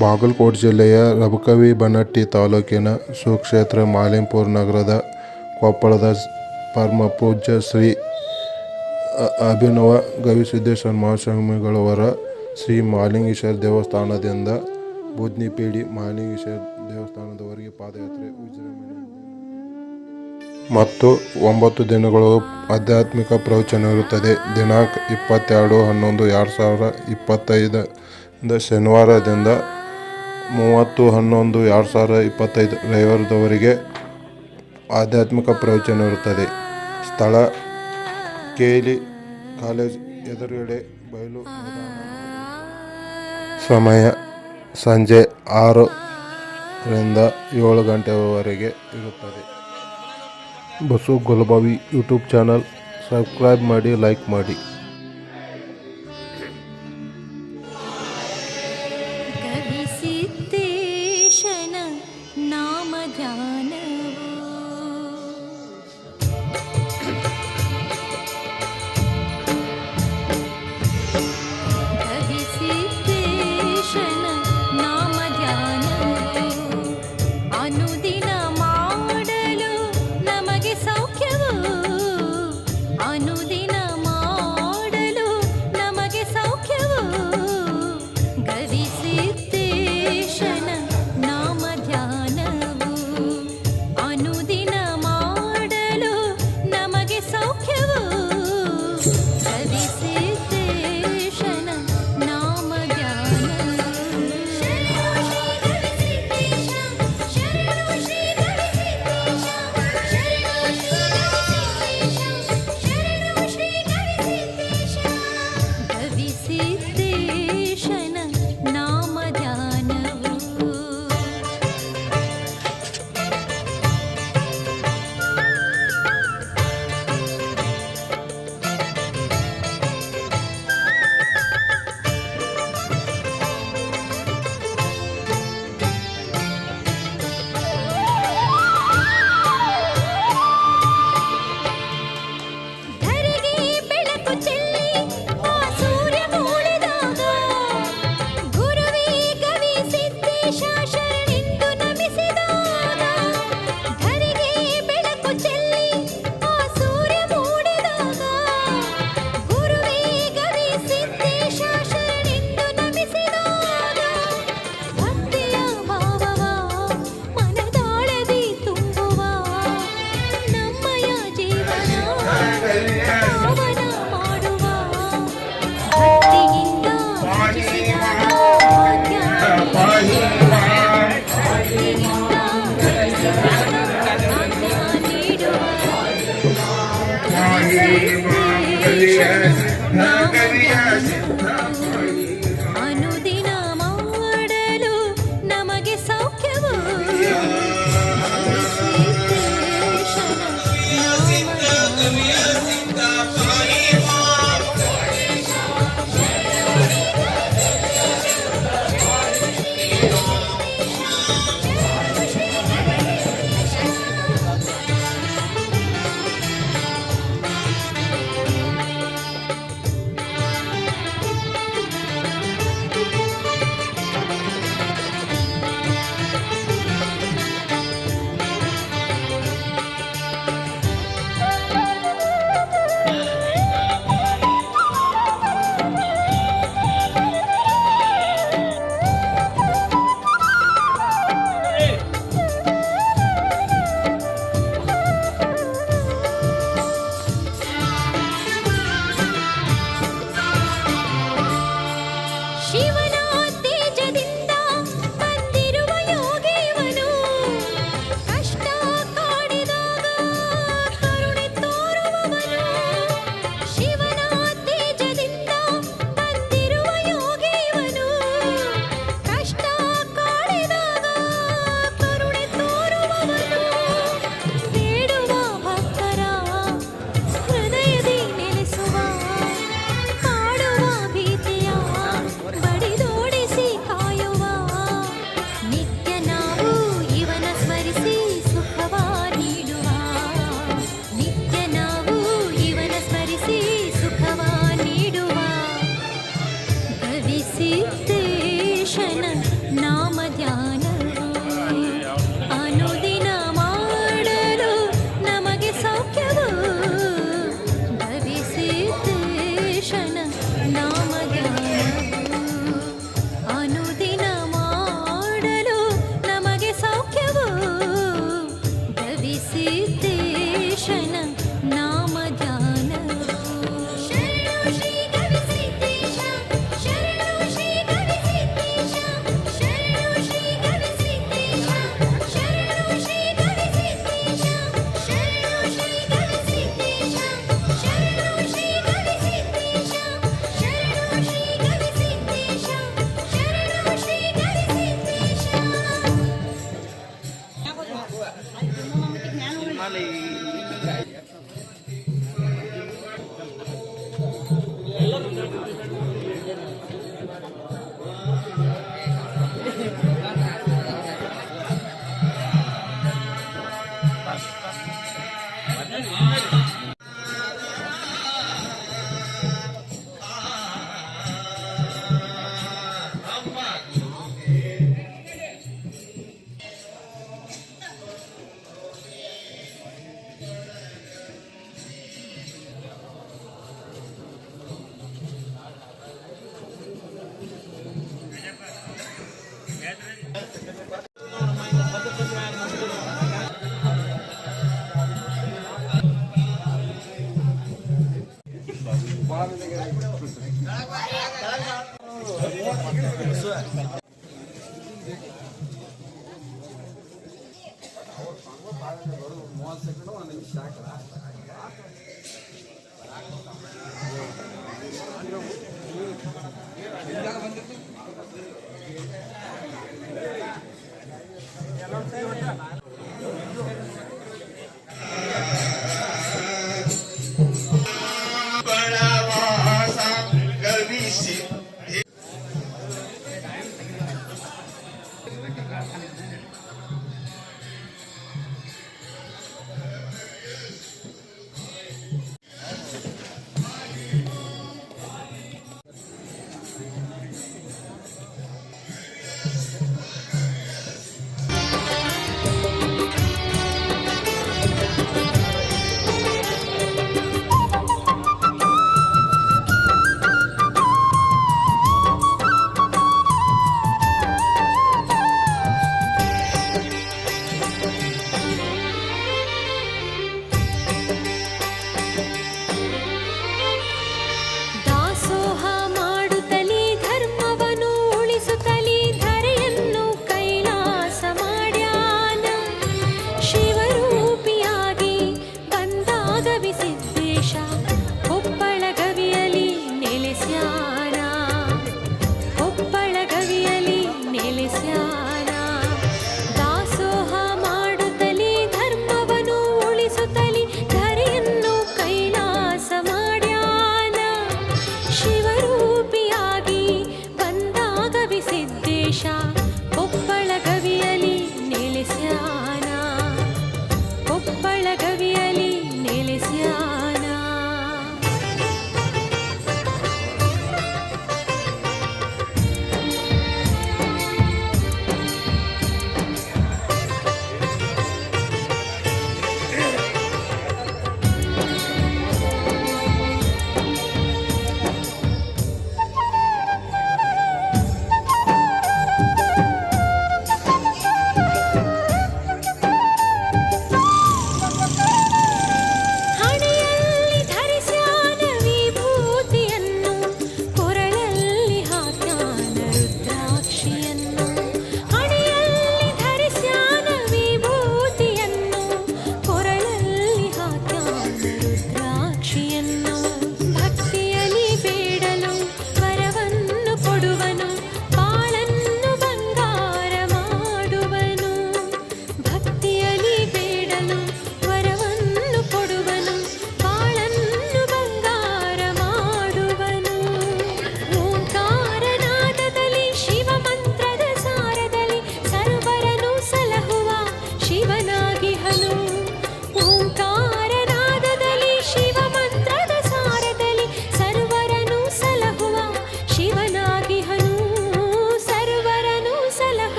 ಬಾಗಲಕೋಟೆ ಜಿಲ್ಲೆಯ ರಬಕವಿ ಬನಟ್ಟಿ ತಾಲೂಕಿನ ಸುಕ್ಷೇತ್ರ ಮಾಲಿಂಪುರ ನಗರದ ಕೊಪ್ಪಳದ ಪರಮಪೂಜ್ಯ ಶ್ರೀ ಅಭಿನವ ಗವಿಸಿದ್ದೇಶ್ವರ ಮಹಾಸ್ವಾಮಿಗಳವರ ಶ್ರೀ ಮಾಲಿಂಗೇಶ್ವರ ದೇವಸ್ಥಾನದಿಂದ ಬುದ್ನಿಪೀಡಿ ಮಾಲಿಂಗೇಶ್ವರ ದೇವಸ್ಥಾನದವರೆಗೆ ಪಾದಯಾತ್ರೆ ವಿಜೃಂಭಣೆ ಮತ್ತು ಒಂಬತ್ತು ದಿನಗಳು ಆಧ್ಯಾತ್ಮಿಕ ಪ್ರವಚನ ಇರುತ್ತದೆ. ದಿನಾಂಕ ಇಪ್ಪತ್ತೆರಡು ಹನ್ನೊಂದು, ಎರಡು ಸಾವಿರ ಇಪ್ಪತ್ತೈದರಿಂದ ಶನಿವಾರದಿಂದ ಮೂವತ್ತು, ಹನ್ನೊಂದು, ಎರಡು ಸಾವಿರದ ಇಪ್ಪತ್ತೈದು ರವಿವಾರದವರೆಗೆ ಆಧ್ಯಾತ್ಮಿಕ ಪ್ರವಚನ ಇರುತ್ತದೆ. ಸ್ಥಳ ಕೇಲಿ ಕಾಲೇಜ್ ಎದುರುಗಡೆ ಬಯಲು ಸಮಯ ಸಂಜೆ ಆರರಿಂದ ಏಳು ಗಂಟೆವರೆಗೆ ಇರುತ್ತದೆ. Basu Gulbavi YouTube channel subscribe ಮಾಡಿ, ಲೈಕ್ ಮಾಡಿ. क्या Yeah. ಮೂವತ್ತು ಸೆಕೆಂಡ್ ಒಂದು ನಿಮಿಷ ಹಾಕಲ್ಲ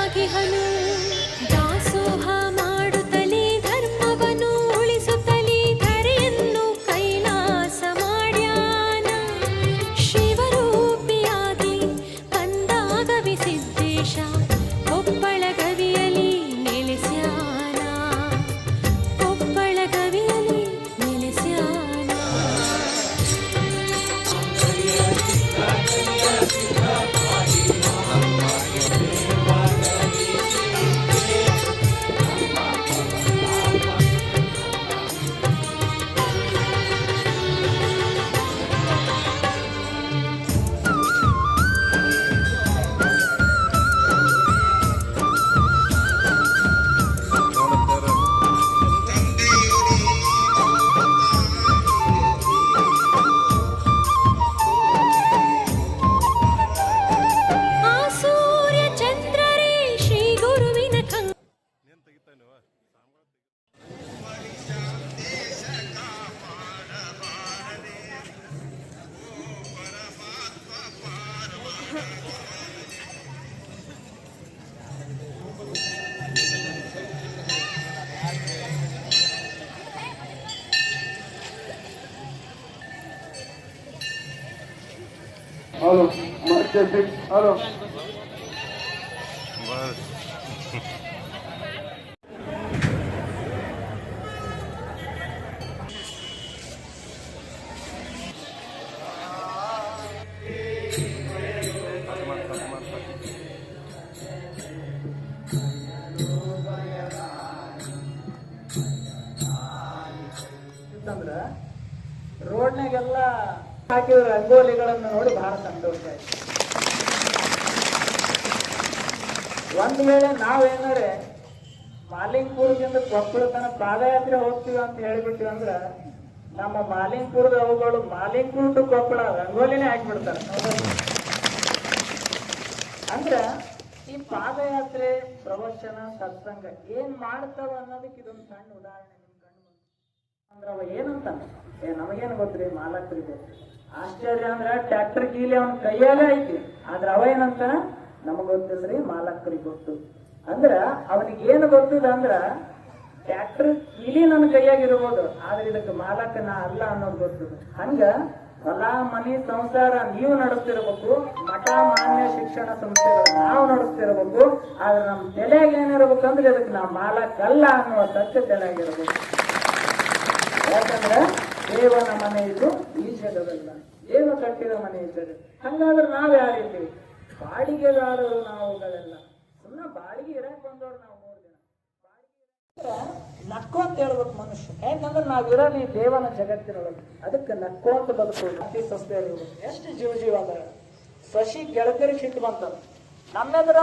लागे हनु दासो हा। Alo. Marketing. Alo. ಹಾಕಿದ ರಂಗೋಲಿಗಳನ್ನು ನೋಡಿ ಬಹಳ ಸಂತೋಷ ಆಯ್ತು. ಒಂದ್ ವೇಳೆ ನಾವೇನಾರೆ ಮಾಲಿಂಗ್ಪುರದಿಂದ ಕೊಪ್ಪಳ ತನ ಪಾದಯಾತ್ರೆ ಹೋಗ್ತೀವಿ ಅಂತ ಹೇಳ್ಬಿಟ್ಟಿವಿ ಅಂದ್ರ ನಮ್ಮ ಮಾಲಿಂಗ್ಪುರದ ಅವುಗಳು ಮಾಲಿಂಗ್ಪುರ ಟು ಕೊಪ್ಪಳ ರಂಗೋಲಿನೇ ಹಾಕ್ಬಿಡ್ತಾರೆ. ಅಂದ್ರ ಈ ಪಾದಯಾತ್ರೆ, ಪ್ರವಚನ, ಸತ್ಸಂಗ ಏನ್ ಮಾಡ್ತಾವ ಅನ್ನೋದಕ್ಕೆ ಇದೊಂದು ಸಣ್ಣ ಉದಾಹರಣೆ ಮುಂದೆ. ಅಂದ್ರ ಅವ ಏನಂತ ಏ, ನಮಗೇನು ಗೊತ್ತ್ರಿ? ಮಾಲಕ್ರಿಗೆ ಆಶ್ಚರ್ಯ ಅಂದ್ರೆ ಟ್ರ್ಯಾಕ್ಟರ್ ಕೀಲಿ ಅವನ ಕೈಯಾಗ ಐತಿ. ಆದ್ರೆ ಅವ ಏನಂತ? ನಮಗ್ ಗೊತ್ತಿಲ್ರಿ ಮಾಲಕರಿಗೆ ಗೊತ್ತು. ಅಂದ್ರ ಅವನಿಗೆ ಏನು ಗೊತ್ತದ ಅಂದ್ರ ಟ್ರ್ಯಾಕ್ಟರ್ ಕೀಲಿ ನನ್ನ ಕೈಯಾಗ ಇರ್ಬೋದು, ಆದ್ರೆ ಇದಕ್ಕೆ ನಾ ಅಲ್ಲ ಅನ್ನೋದು ಗೊತ್ತು. ಹಂಗ ಹೊಲ, ಮನಿ, ಸಂಸಾರ ನೀವು ನಡೆಸ್ತಿರ್ಬೇಕು, ಮಠ, ಮಾನ್ಯ ಶಿಕ್ಷಣ ಸಂಸ್ಥೆಗಳು ನಾವು ನಡೆಸ್ತಿರ್ಬೇಕು, ಆದ್ರೆ ನಮ್ ತಲೆಯಾಗ ಏನಿರ್ಬೇಕಂದ್ರೆ ಇದಕ್ಕೆ ನಾ ಮಾಲಕ್ ಅಲ್ಲ ಅನ್ನುವ ಸತ್ಯ ತಲೆಯಾಗಿರ್ಬೇಕು ಯಾಕಂದ್ರೆ ದೇವನ ಮನೆ ಇದು, ಈ ಜಗದಲ್ಲ ಏನು ಕಟ್ಟಿದ ಮನೆ ಇದ್ದರೆ ಹಂಗಾದ್ರೆ ನಾವು ಯಾರಿದ್ದೀವಿ? ಬಾಡಿಗೆದಾರರು ನಾವುಗಳೆಲ್ಲ ಸುಮ್ಮನೆ ಬಾಡಿಗೆ ಇರಕ್ ಬಂದವ್ರು ನಾವು ಮೂರು ದಿನ ನಕ್ಕು ಅಂತ ಹೇಳ್ಬೇಕು ಮನುಷ್ಯ. ಯಾಕಂದ್ರೆ ನಾವಿರಲಿ ದೇವನ ಜಗತ್ತಿನೊಳಗೆ. ಅದಕ್ಕೆ ನಕ್ಕು ಅಂತ ಬದುಕೋದು ಅತಿ ಸಸ್ಯ ಎಷ್ಟು ಜೀವ ಜೀವ ಅಂದ್ರೆ ಶಶಿ ಗೆಳತಿಯರಿಗೆ ಸಿಟ್ಟು ಬಂತ ನಮ್ಮೆದ್ರ